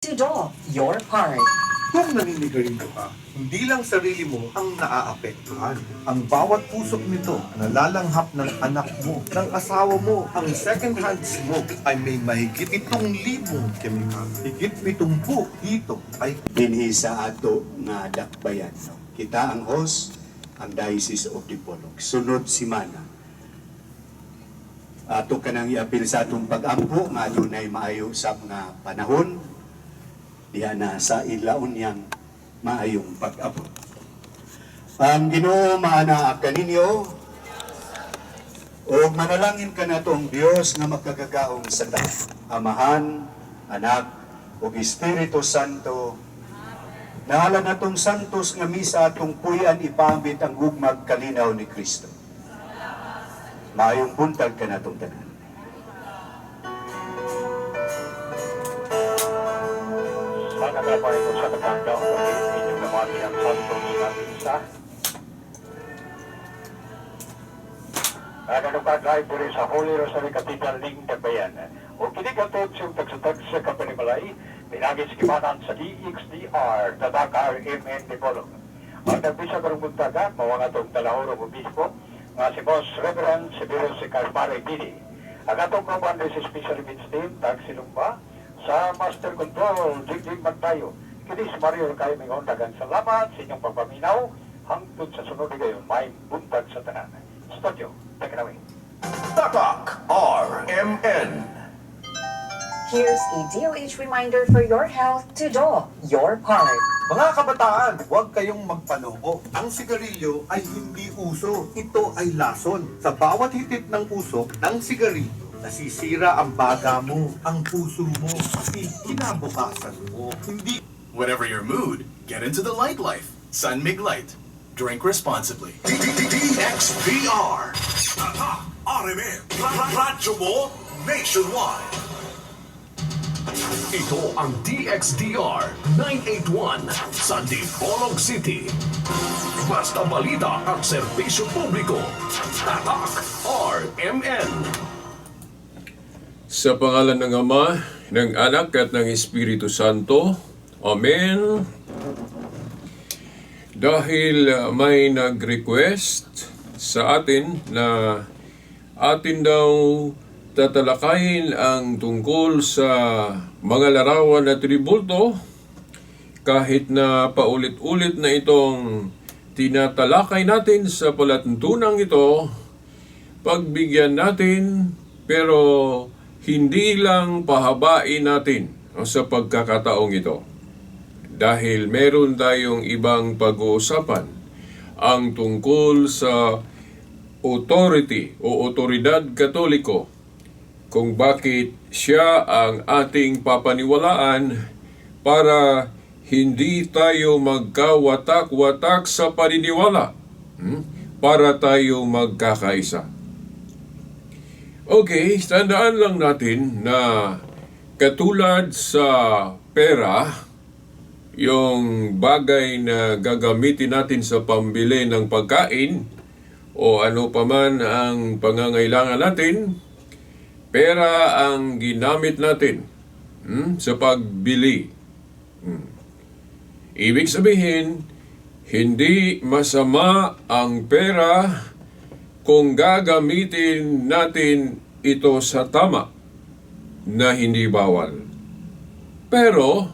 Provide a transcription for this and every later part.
to do your part. Kung naninigarilyo ka, hindi lang sarili mo ang naaapektuhan. Ang bawat pusok nito, nalalanghap ng anak mo, ng asawa mo, ang second-hand smoke ay may mahigit itong libong kemikal. Higit pitumpu dito ay dinhi sa ato nga dakbayan. Kita ang host, ang Diocese of Dipolog. Sunod simana. Ato kanang iapil sa atong pag-ampo nga adunay maayo sa nga panahon diha na sa ilaon yang maayong pag-abot. Ang Ginoo maana kaninyo o manalangin ka natong Dios nga makagagaong sa tanan. Amahan, Anak, ug Espiritu Santo Nahala na tong santos nga misa atong puyan ipamit ang gugmag kalinaw ni Kristo. Maayong buntag ka natong tanan. Mga ko sa pagkakataon, pag inyong namati ang santos na misa. Ang ano ka drive po sa Holy Rosary Cathedral ning Tagbayan. O kinigatod siyang tagsatag sa Kapanimalay, pinagis kimanan sa DXDR, Tatakar, MN Dipolog. Ang nagbisa karong buntaga, mawang atong talahorong obispo, nga si Boss Reverend Severo si Carmare Dini. Ang atong commander si Special Events Team, Tag Silumba, sa Master Control, Jigjig Magtayo. Kini si Mario kayo may dagang salamat sa inyong pagpaminaw. Hangtod sa sunod ngayon, may buntag sa tanan. Studio, take it away. Tatak RMN. Here's a DOH reminder for your health to do your part. Mga kabataan, huwag kayong magpanoko. Ang sigarilyo ay hindi uso. Ito ay lason. Sa bawat hitit ng usok ng sigarilyo, nasisira ang baga mo, ang puso mo, pati kinabukasan mo. Hindi Whatever your mood, get into the light life. San Mig Light. Drink responsibly. DXVR. Tatak RMN. Radyo mo nationwide. Ito ang DXDR 981 sa Dipolog City. Basta balita ang serbisyo publiko. Tatak RMN. Sa pangalan ng Ama, ng Anak at ng Espiritu Santo. Amen. Dahil may nag-request sa atin na atin daw tatalakayin ang tungkol sa mga larawan at tribulto kahit na paulit-ulit na itong tinatalakay natin sa palatuntunang ito, pagbigyan natin pero hindi lang pahabain natin sa pagkakataong ito. Dahil meron tayong ibang pag-uusapan ang tungkol sa authority o otoridad katoliko kung bakit siya ang ating papaniwalaan para hindi tayo magkawatak-watak sa paniniwala hmm? para tayo magkakaisa. Okay, tandaan lang natin na katulad sa pera, yung bagay na gagamitin natin sa pambili ng pagkain o ano paman ang pangangailangan natin, pera ang ginamit natin hmm, sa pagbili. Hmm. Ibig sabihin, hindi masama ang pera kung gagamitin natin ito sa tama na hindi bawal. Pero,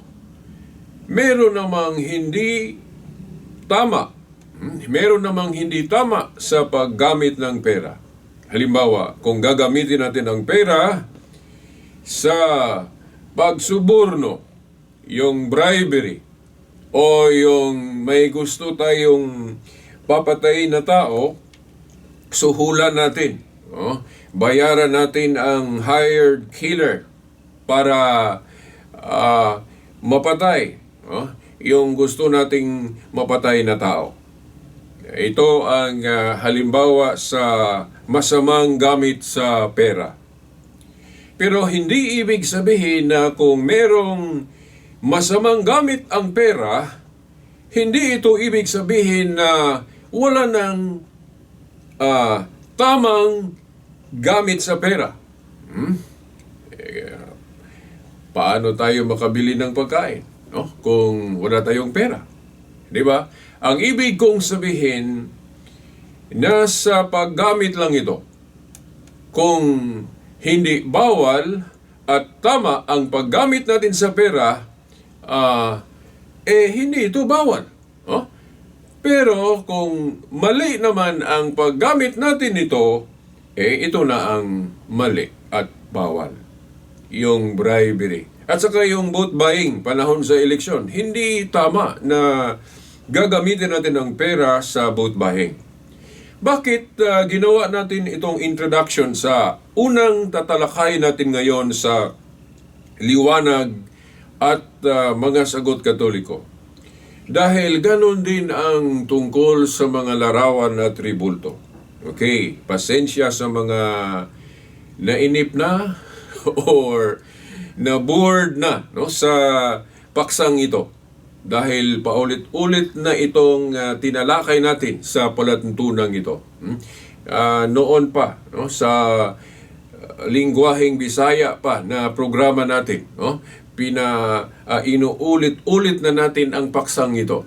meron namang hindi tama. Meron namang hindi tama sa paggamit ng pera. Halimbawa, kung gagamitin natin ang pera sa pagsuborno, yung bribery, o yung may gusto tayong papatayin na tao, suhulan natin. Oh, bayaran natin ang hired killer para ah, mapatay oh, yung gusto nating mapatay na tao. Ito ang ah, halimbawa sa masamang gamit sa pera. Pero hindi ibig sabihin na kung merong masamang gamit ang pera, hindi ito ibig sabihin na wala ng ah, tamang gamit sa pera. Hmm? Eh, paano tayo makabili ng pagkain no? kung wala tayong pera. Di ba? Ang ibig kong sabihin, nasa paggamit lang ito. Kung hindi bawal at tama ang paggamit natin sa pera, ah, eh hindi ito bawal. Oh? Pero kung mali naman ang paggamit natin nito, eh ito na ang mali at bawal. Yung bribery. At saka yung vote buying panahon sa eleksyon. Hindi tama na gagamitin natin ang pera sa vote buying. Bakit ah, ginawa natin itong introduction sa unang tatalakay natin ngayon sa liwanag at ah, mga sagot katoliko? Dahil ganon din ang tungkol sa mga larawan at tribulto. Okay, pasensya sa mga nainip na or na bored na no sa paksang ito dahil paulit-ulit na itong ah, tinalakay natin sa palatuntunan ito. Hmm? Ah, noon pa no sa ah, lingwaheng Bisaya pa na programa natin, no? Pina ah, inuulit-ulit na natin ang paksang ito.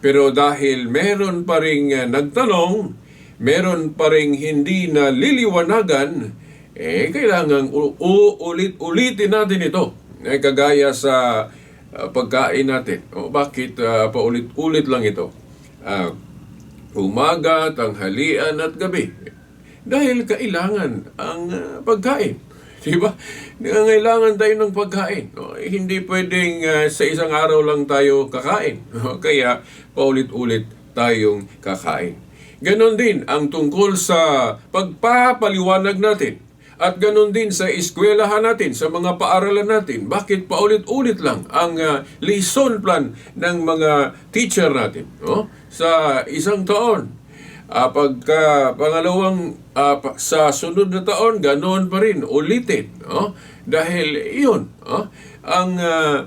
Pero dahil meron pa ring ah, nagtanong, meron pa ring hindi na liliwanagan, eh kailangan ulit-ulitin natin ito. Eh, kagaya sa ah, pagkain natin. O, bakit ah, paulit-ulit lang ito? Ah, umaga, tanghalian at gabi. Dahil kailangan ang ah, pagkain. Di ba? Nangangailangan tayo ng pagkain. No? Hindi pwedeng ah, sa isang araw lang tayo kakain. No? Kaya paulit-ulit tayong kakain. Ganon din ang tungkol sa pagpapaliwanag natin. At ganon din sa eskwelahan natin, sa mga paaralan natin. Bakit paulit-ulit lang ang ah, lesson plan ng mga teacher natin no? sa isang taon? Ah, pagka pangalawang pa- sa sunod na taon, ganoon pa rin, ulitin. No? Dahil iyon, no? ang ah,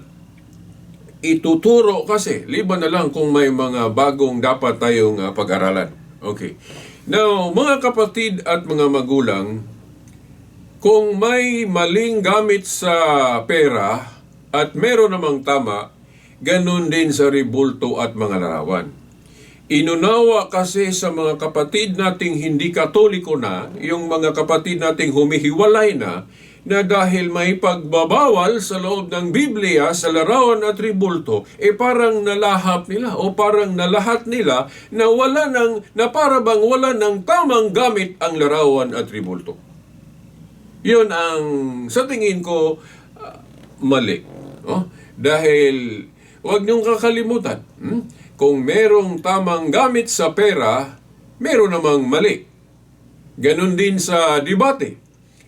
ituturo kasi, liban na lang kung may mga bagong dapat tayong ah, pag-aralan. Okay. Now, mga kapatid at mga magulang, kung may maling gamit sa pera at meron namang tama, ganun din sa ribulto at mga larawan. Inunawa kasi sa mga kapatid nating hindi katoliko na, yung mga kapatid nating humihiwalay na, na dahil may pagbabawal sa loob ng Biblia sa larawan at ribulto, eh parang nalahap nila o parang nalahat nila na wala ng, na para bang wala ng tamang gamit ang larawan at ribulto. Yun ang sa tingin ko ah, mali. No? Dahil huwag niyong kakalimutan, hmm? Kung merong tamang gamit sa pera, meron namang mali. Ganon din sa debate.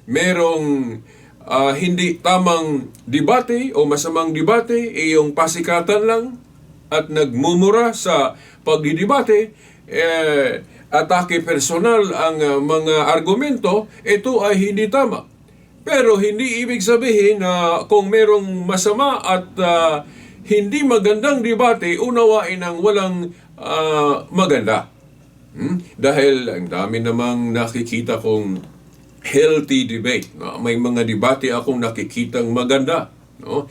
Merong ah, hindi tamang debate o masamang debate, eh, yung pasikatan lang at nagmumura sa pagdidebate, eh, atake personal ang ah, mga argumento, ito ay hindi tama. Pero hindi ibig sabihin na kung merong masama at ah, hindi magandang debate, unawain ang walang ah, maganda. Hmm? Dahil ang dami namang nakikita kong healthy debate. No? May mga debate akong nakikitang maganda. No?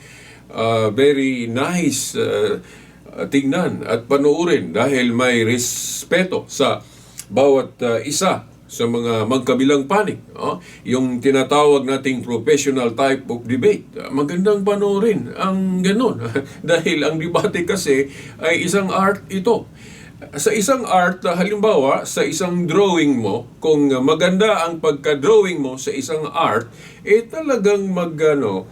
Ah, very nice ah, tingnan at panuorin dahil may respeto sa bawat ah, isa sa mga magkabilang panig. No? Yung tinatawag nating professional type of debate. Ah, magandang panoorin ang ganun. dahil ang debate kasi ay isang art ito sa isang art, halimbawa, sa isang drawing mo, kung maganda ang pagka-drawing mo sa isang art, eh talagang mag, ano,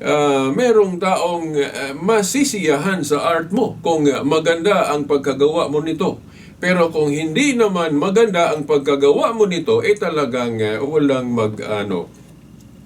uh, merong taong uh, masisiyahan sa art mo kung maganda ang pagkagawa mo nito. Pero kung hindi naman maganda ang pagkagawa mo nito, eh talagang uh, walang mag, ano,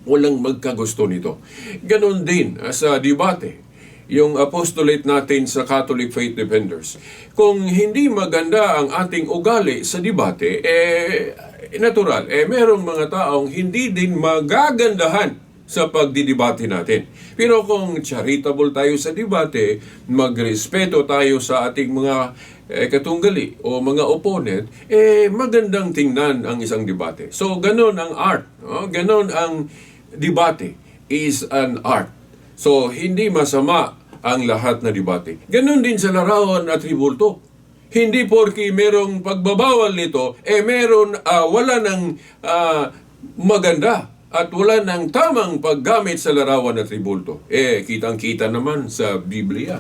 walang magkagusto nito. Ganon din uh, sa debate yung apostolate natin sa Catholic Faith Defenders. Kung hindi maganda ang ating ugali sa debate, eh, natural, eh, merong mga taong hindi din magagandahan sa pagdidebate natin. Pero kung charitable tayo sa debate, magrespeto tayo sa ating mga eh, katunggali o mga opponent, eh magandang tingnan ang isang debate. So, ganon ang art. No? Ganon ang debate is an art. So, hindi masama ang lahat na debate. Ganon din sa larawan at ribulto. Hindi porki merong pagbabawal nito, eh meron ah, wala ng ah, maganda at wala ng tamang paggamit sa larawan at ribulto. Eh, kitang-kita naman sa Biblia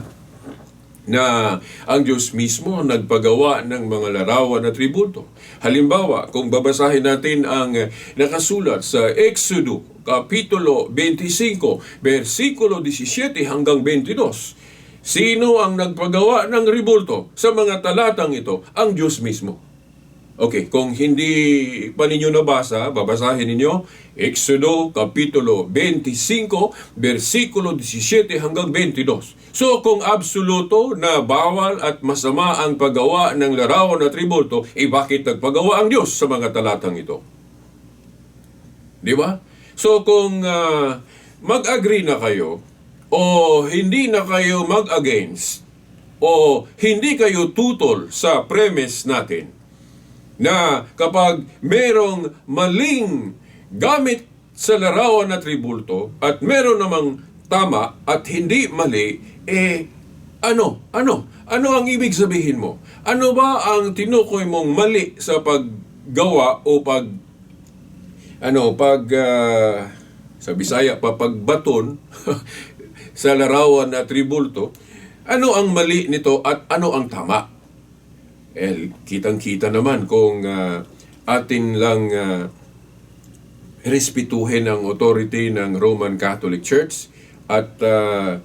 na ang Diyos mismo nagpagawa ng mga larawan at tribulto. Halimbawa, kung babasahin natin ang nakasulat sa Exodo, Kapitulo 25, versikulo 17 hanggang 22, sino ang nagpagawa ng ribulto sa mga talatang ito? Ang Diyos mismo. Okay, kung hindi pa ninyo nabasa, babasahin ninyo Exodo Kapitulo 25, versikulo 17 hanggang 22. So kung absoluto na bawal at masama ang paggawa ng larawan at tribulto, eh bakit nagpagawa ang Diyos sa mga talatang ito? Di ba? So kung ah, mag-agree na kayo o hindi na kayo mag-against o hindi kayo tutol sa premise natin, na kapag merong maling gamit sa larawan at tribulto at meron namang tama at hindi mali, eh ano? Ano? Ano ang ibig sabihin mo? Ano ba ang tinukoy mong mali sa paggawa o pag ano, pag ah, sa Bisaya pa pagbaton sa larawan at tribulto, ano ang mali nito at ano ang tama? Eh, kitang-kita naman kung ah, atin lang ah, respetuhin ang authority ng Roman Catholic Church at ah,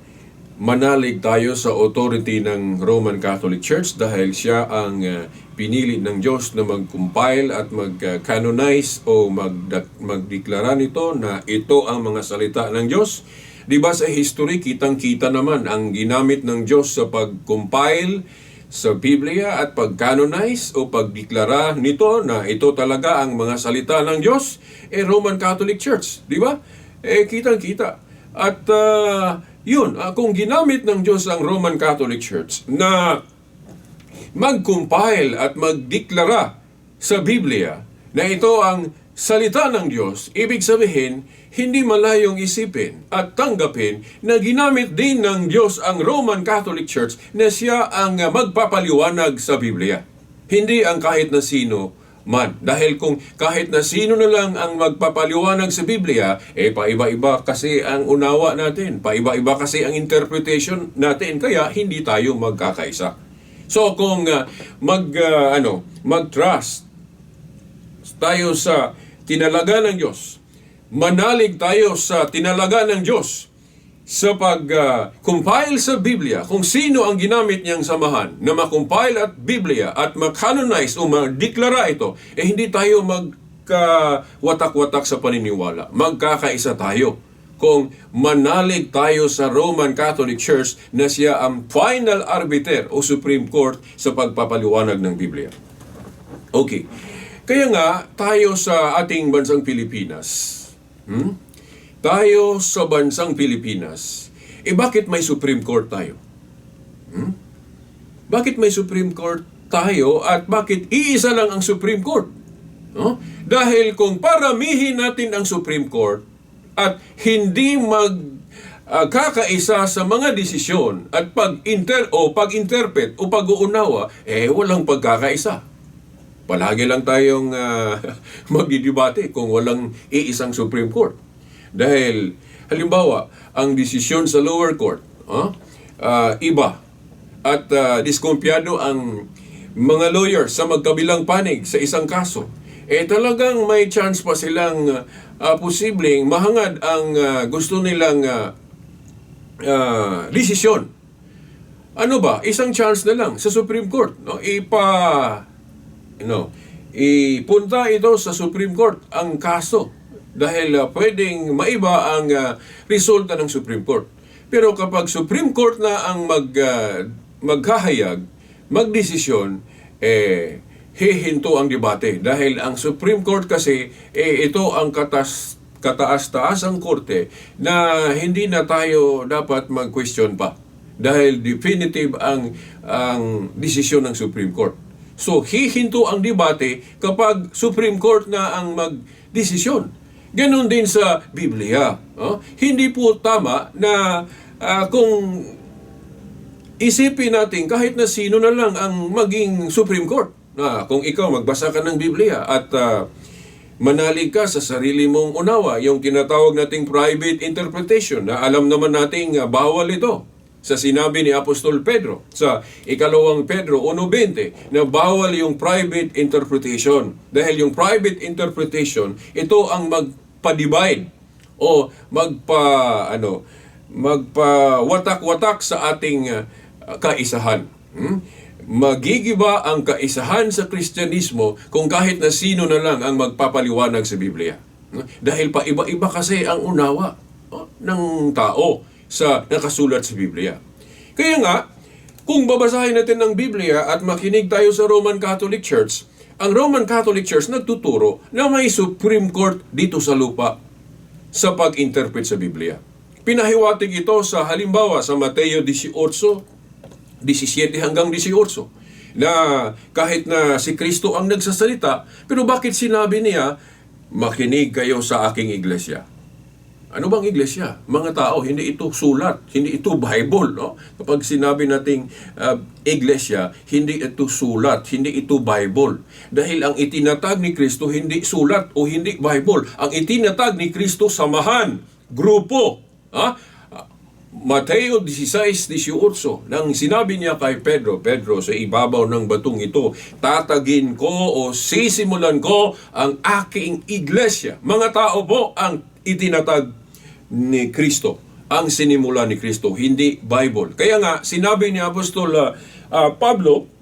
manalig tayo sa authority ng Roman Catholic Church dahil siya ang ah, pinili ng Diyos na mag-compile at mag-canonize o mag- magdeklara nito na ito ang mga salita ng Diyos. Di ba sa history, kitang-kita naman ang ginamit ng Diyos sa pag-compile sa Biblia at pag-canonize o pagdeklara nito na ito talaga ang mga salita ng Diyos, eh Roman Catholic Church, di ba? Eh kitang-kita. At ah, yun, ah, kung ginamit ng Diyos ang Roman Catholic Church na mag-compile at magdeklara sa Biblia na ito ang salita ng Diyos, ibig sabihin, hindi malayong isipin at tanggapin na ginamit din ng Diyos ang Roman Catholic Church na siya ang magpapaliwanag sa Biblia. Hindi ang kahit na sino man. Dahil kung kahit na sino na lang ang magpapaliwanag sa Biblia, eh paiba-iba kasi ang unawa natin, paiba-iba kasi ang interpretation natin, kaya hindi tayo magkakaisa. So kung uh, mag uh, ano, mag-trust tayo sa tinalaga ng Diyos. Manalig tayo sa tinalaga ng Diyos sa pag-compile sa Biblia kung sino ang ginamit niyang samahan na makompile at Biblia at makanonize o madeklara ito, eh hindi tayo magkawatak-watak sa paniniwala. Magkakaisa tayo kung manalig tayo sa Roman Catholic Church na siya ang final arbiter o Supreme Court sa pagpapaliwanag ng Biblia. Okay. Kaya nga, tayo sa ating bansang Pilipinas, hmm? tayo sa bansang Pilipinas, eh bakit may Supreme Court tayo? Hmm? Bakit may Supreme Court tayo at bakit iisa lang ang Supreme Court? No? Dahil kung paramihin natin ang Supreme Court at hindi mag ah, kakaisa sa mga desisyon at pag-inter o pag-interpret o pag-uunawa, eh walang pagkakaisa. Palagi lang tayong uh, magdidebate kung walang iisang Supreme Court. Dahil, halimbawa, ang desisyon sa lower court, ah, ah, iba. At uh, diskumpiyado ang mga lawyer sa magkabilang panig sa isang kaso. Eh talagang may chance pa silang uh, posibleng mahangad ang ah, gusto nilang ah, ah, desisyon. Ano ba? Isang chance na lang sa Supreme Court. No? Ipa no, ipunta ito sa Supreme Court ang kaso dahil uh, pwedeng maiba ang uh, resulta ng Supreme Court. Pero kapag Supreme Court na ang mag uh, maghahayag, magdesisyon, eh hihinto ang debate dahil ang Supreme Court kasi eh ito ang katas kataas-taas ang korte na hindi na tayo dapat mag-question pa dahil definitive ang ang desisyon ng Supreme Court. So, hihinto ang debate kapag Supreme Court na ang magdesisyon. Ganon din sa Biblia. oh. Hindi po tama na ah, kung isipin natin kahit na sino na lang ang maging Supreme Court. Na kung ikaw magbasa ka ng Biblia at ah, manalig ka sa sarili mong unawa, yung tinatawag nating private interpretation na alam naman nating ah, bawal ito sa sinabi ni Apostol Pedro sa ikalawang Pedro 1.20 na bawal yung private interpretation dahil yung private interpretation ito ang magpa-divide o magpa ano magpa-watak-watak sa ating uh, kaisahan. Hmm? Magigiba ang kaisahan sa Kristyanismo kung kahit na sino na lang ang magpapaliwanag sa Biblia. Hmm? Dahil pa iba-iba kasi ang unawa oh, ng tao sa nakasulat sa Biblia. Kaya nga, kung babasahin natin ng Biblia at makinig tayo sa Roman Catholic Church, ang Roman Catholic Church nagtuturo na may Supreme Court dito sa lupa sa pag-interpret sa Biblia. Pinahiwatig ito sa halimbawa sa Mateo 18, 17 hanggang 18 na kahit na si Kristo ang nagsasalita, pero bakit sinabi niya, makinig kayo sa aking iglesia? Ano bang iglesia? Mga tao, hindi ito sulat, hindi ito Bible. No? Kapag sinabi nating uh, iglesia, hindi ito sulat, hindi ito Bible. Dahil ang itinatag ni Kristo hindi sulat o hindi Bible. Ang itinatag ni Kristo samahan, grupo. Ha? Mateo 16:18 nang sinabi niya kay Pedro, Pedro, sa ibabaw ng batong ito, tatagin ko o sisimulan ko ang aking iglesia. Mga tao po ang itinatag ni Kristo, ang sinimula ni Kristo, hindi Bible. Kaya nga, sinabi ni Apostol uh, uh, Pablo,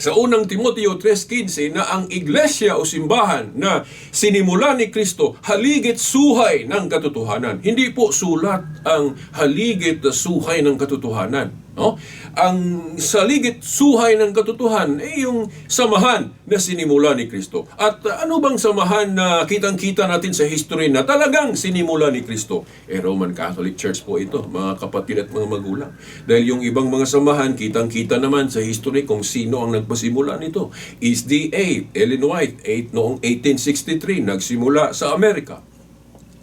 sa unang Timoteo 3.15 na ang iglesia o simbahan na sinimula ni Kristo haligit suhay ng katotohanan. Hindi po sulat ang haligit suhay ng katotohanan. No? Ang saligit suhay ng katotohanan ay yung samahan na sinimula ni Kristo. At ano bang samahan na kitang-kita natin sa history na talagang sinimula ni Kristo? Eh, Roman Catholic Church po ito, mga kapatid at mga magulang. Dahil yung ibang mga samahan, kitang-kita naman sa history kung sino ang nagpasimula nito. SDA, Ellen White, 8, noong 1863, nagsimula sa Amerika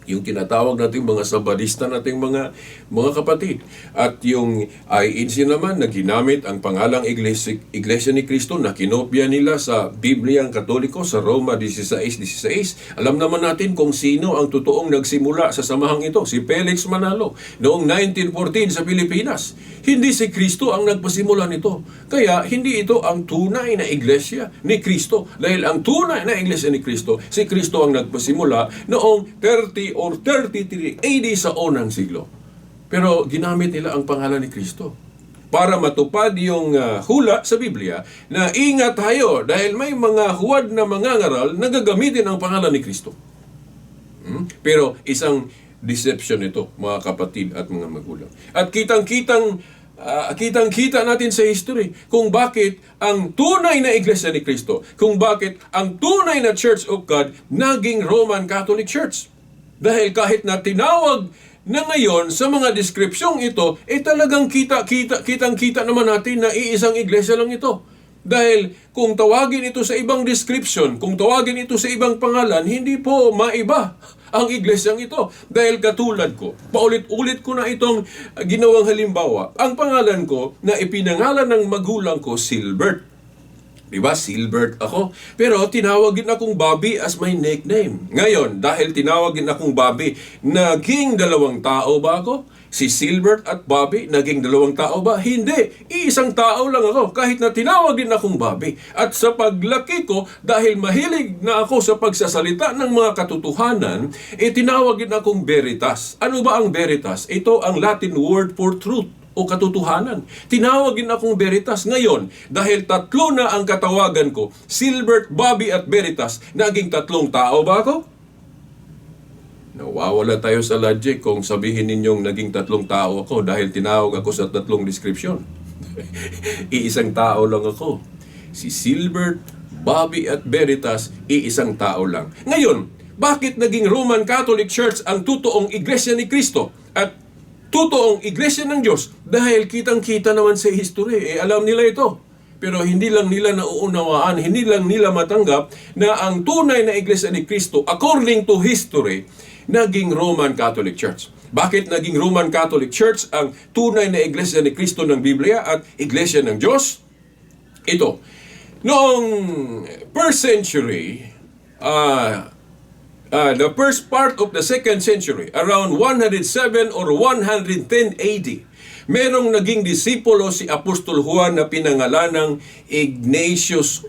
yung tinatawag nating mga sabadista nating mga mga kapatid. At yung INC naman na ginamit ang pangalang Iglesia, Iglesia ni Cristo na kinopya nila sa Bibliang Katoliko sa Roma 16.16. Alam naman natin kung sino ang totoong nagsimula sa samahang ito, si Felix Manalo, noong 1914 sa Pilipinas. Hindi si Kristo ang nagpasimula nito. Kaya hindi ito ang tunay na iglesia ni Kristo. Dahil ang tunay na iglesia ni Kristo, si Kristo ang nagpasimula noong 30 or 33 AD sa unang siglo. Pero ginamit nila ang pangalan ni Kristo para matupad yung ah, hula sa Biblia na ingat tayo dahil may mga huwad na mangangaral na gagamitin ang pangalan ni Kristo. Hmm? Pero isang deception ito, mga kapatid at mga magulang. At kitang-kitang ah, kitang-kita natin sa history kung bakit ang tunay na iglesia ni Kristo, kung bakit ang tunay na Church of God naging Roman Catholic Church. Dahil kahit na tinawag na ngayon sa mga deskripsyong ito, eh talagang kita-kita, kitang-kita naman natin na iisang iglesia lang ito. Dahil kung tawagin ito sa ibang description, kung tawagin ito sa ibang pangalan, hindi po maiba ang iglesyang ito. Dahil katulad ko, paulit-ulit ko na itong ginawang halimbawa. Ang pangalan ko na ipinangalan ng magulang ko, Silbert. Di ba? Silbert ako. Pero tinawagin akong Bobby as my nickname. Ngayon, dahil tinawagin akong Bobby, naging dalawang tao ba ako? Si Silbert at Bobby, naging dalawang tao ba? Hindi. Iisang tao lang ako kahit na tinawagin akong Bobby. At sa paglaki ko, dahil mahilig na ako sa pagsasalita ng mga katotohanan, eh tinawagin akong Veritas. Ano ba ang Veritas? Ito ang Latin word for truth o katotohanan. Tinawagin akong Veritas ngayon dahil tatlo na ang katawagan ko, Silbert, Bobby at Veritas, naging tatlong tao ba ako? Nawawala tayo sa logic kung sabihin ninyong naging tatlong tao ako dahil tinawag ako sa tatlong description. iisang tao lang ako. Si Silbert, Bobby at Veritas, iisang tao lang. Ngayon, bakit naging Roman Catholic Church ang totoong iglesia ni Kristo at totoong iglesia ng Diyos? Dahil kitang-kita naman sa history, eh, alam nila ito. pero hindi lang nila nauunawaan, hindi lang nila matanggap na ang tunay na Iglesia ni Kristo, according to history, naging Roman Catholic Church. Bakit naging Roman Catholic Church ang tunay na Iglesia ni Kristo ng Biblia at Iglesia ng Diyos? Ito, noong first century, ah, uh, the first part of the second century, around 107 or 110 AD, merong naging disipulo si Apostol Juan na pinangalan ng Ignatius,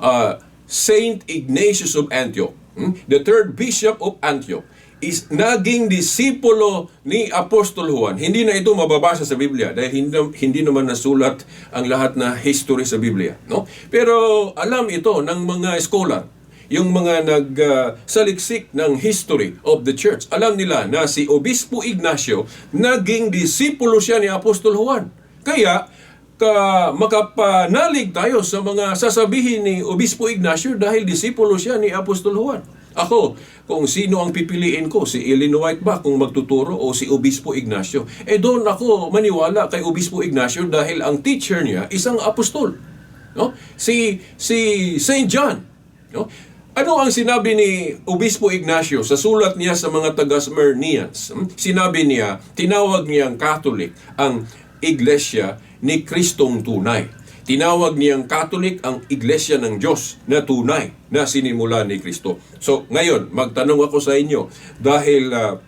uh, Saint Ignatius of Antioch, hmm? the third bishop of Antioch is naging disipulo ni Apostol Juan. Hindi na ito mababasa sa Biblia dahil hindi, hindi naman nasulat ang lahat na history sa Biblia. No? Pero alam ito ng mga scholar yung mga nagsaliksik ng history of the church, alam nila na si Obispo Ignacio naging disipulo siya ni Apostol Juan. Kaya, ka makapanalig tayo sa mga sasabihin ni Obispo Ignacio dahil disipulo siya ni Apostol Juan. Ako, kung sino ang pipiliin ko, si Ellen White ba kung magtuturo o si Obispo Ignacio? Eh doon ako maniwala kay Obispo Ignacio dahil ang teacher niya isang apostol. No? Si si St. John, no? Ano ang sinabi ni Obispo Ignacio sa sulat niya sa mga taga-Smyrnians? Hmm? Sinabi niya, tinawag niyang Catholic ang iglesia ni Kristong tunay. Tinawag niyang Catholic ang iglesia ng Diyos na tunay na sinimula ni Kristo. So ngayon, magtanong ako sa inyo dahil ah,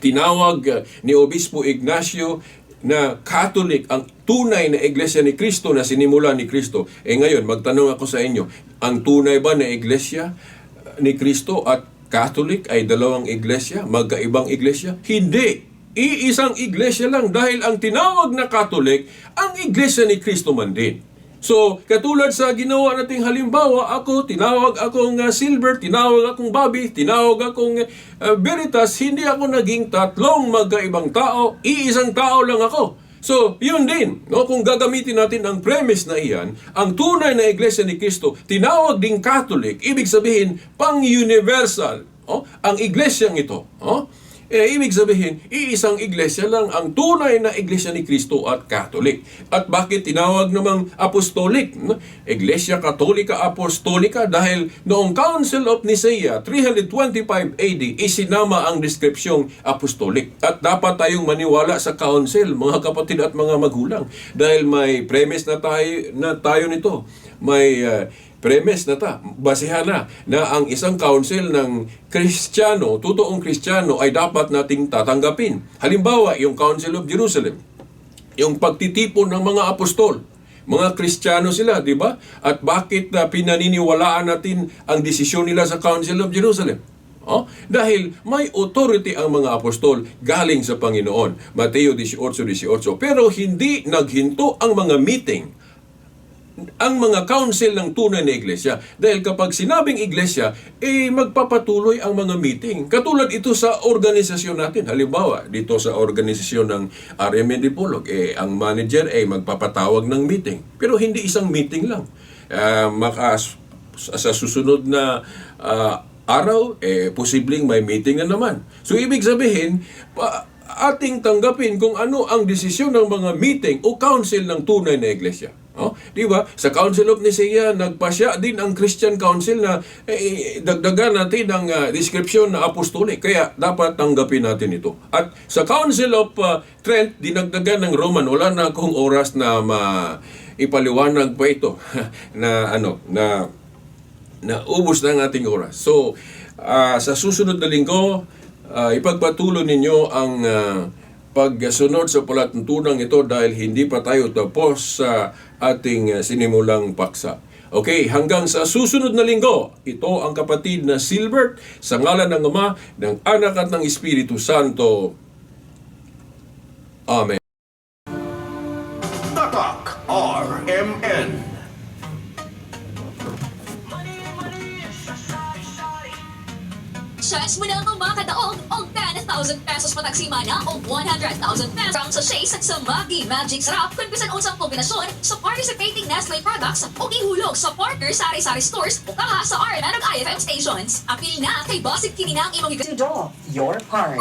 tinawag uh, ni Obispo Ignacio na Catholic ang tunay na iglesia ni Kristo na sinimula ni Kristo. Eh ngayon, magtanong ako sa inyo, ang tunay ba na iglesia uh, ni Kristo at Catholic ay dalawang iglesia, magkaibang iglesia? Hindi. Iisang iglesia lang dahil ang tinawag na Catholic, ang iglesia ni Kristo man din. So, katulad sa ginawa nating halimbawa, ako, tinawag akong uh, Silver, tinawag akong Bobby, tinawag akong uh, Veritas, hindi ako naging tatlong magkaibang tao, iisang tao lang ako. So, yun din, no? kung gagamitin natin ang premise na iyan, ang tunay na Iglesia ni Kristo, tinawag ding Catholic, ibig sabihin, pang-universal, oh? ang iglesyang ito. Oh? Eh, ibig sabihin, iisang iglesia lang ang tunay na iglesia ni Kristo at Catholic. At bakit tinawag namang apostolic? no? Iglesia Katolika Apostolika dahil noong Council of Nicaea 325 AD, isinama ang deskripsyong apostolic. At dapat tayong maniwala sa council, mga kapatid at mga magulang. Dahil may premise na tayo, na tayo nito. May uh, premise na ta, basihan na, na ang isang council ng Kristiyano, totoong Kristiyano ay dapat nating tatanggapin. Halimbawa, yung Council of Jerusalem, yung pagtitipon ng mga apostol, mga Kristiyano sila, di ba? At bakit na pinaniniwalaan natin ang desisyon nila sa Council of Jerusalem? Oh, dahil may authority ang mga apostol galing sa Panginoon. Mateo 18:18. Pero hindi naghinto ang mga meeting ang mga council ng tunay na iglesia. Dahil kapag sinabing iglesia, eh magpapatuloy ang mga meeting. Katulad ito sa organisasyon natin. Halimbawa, dito sa organisasyon ng RMN Dipolog, eh ang manager ay magpapatawag ng meeting. Pero hindi isang meeting lang. Ah, makas, sa susunod na ah, araw, eh posibleng may meeting na naman. So ibig sabihin, pa, ating tanggapin kung ano ang desisyon ng mga meeting o council ng tunay na iglesia. Oh, di ba? Sa Council of Nicaea, nagpasya din ang Christian Council na eh, dagdagan natin ang uh, description na apostolic. Kaya dapat tanggapin natin ito. At sa Council of uh, Trent, dinagdagan ng Roman. Wala na akong oras na ma ipaliwanag pa ito na ano na na ubos na ang ating oras. So, ah, sa susunod na linggo, ah, ipagpatuloy ninyo ang ah, pagsunod sa palatuntunang ito dahil hindi pa tayo tapos sa ating ah, sinimulang paksa. Okay, hanggang sa susunod na linggo, ito ang kapatid na Silbert sa ngalan ng Ama, ng Anak at ng Espiritu Santo. Amen. 10,000 pesos patagsimana o 100,000 pesos from sachets at sa Maggi Magic Sarap kung bisan unsang kombinasyon sa participating Nestle products o ihulog sa partner sari-sari stores o kaha sa RMN ug IFM stations. Apil na kay Bossig Kini na ang imong To Dole, your part.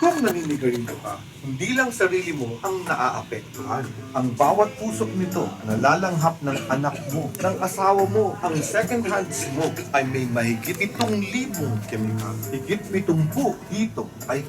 Kung naninigarilyo ka, hindi lang sarili mo ang naaapektuhan. Ang bawat pusok nito na lalanghap ng anak mo, ng asawa mo, ang second-hand smoke ay may mahigit itong libong kemikal. Higit 70 dito ay